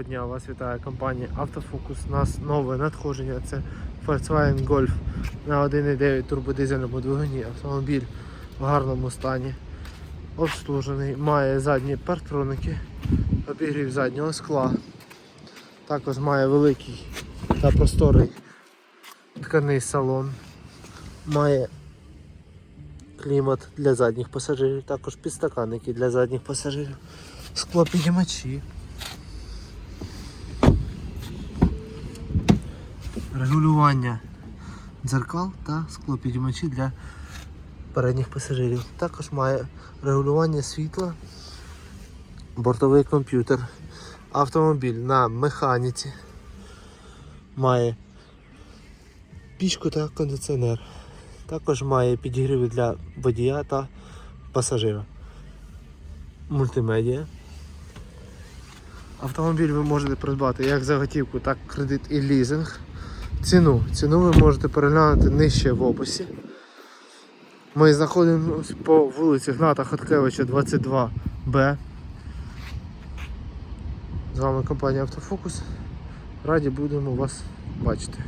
Доброго дня, вас вітає компанія Автофокус. У нас нове надходження. Це Volkswagen Golf на 1.9 турбодизельному двигуні. Автомобіль в гарному стані. Обслужений, має задні партроники, обігрів заднього скла. Також має великий та просторий тканий салон. Має клімат для задніх пасажирів, також підстаканники для задніх пасажирів, склопідіймачі. Регулювання дзеркал та склопідіймачі для передніх пасажирів. Також має регулювання світла, бортовий комп'ютер, автомобіль на механіці, має пічку та кондиціонер. Також має підігріви для водія та пасажира. Мультимедіа. Автомобіль ви можете придбати як за готівку, так кредит і лізинг. Ціну. Ціну ви можете переглянути нижче в описі. Ми знаходимося по вулиці Гната Хаткевича 22Б. З вами компанія Автофокус. Раді будемо вас бачити.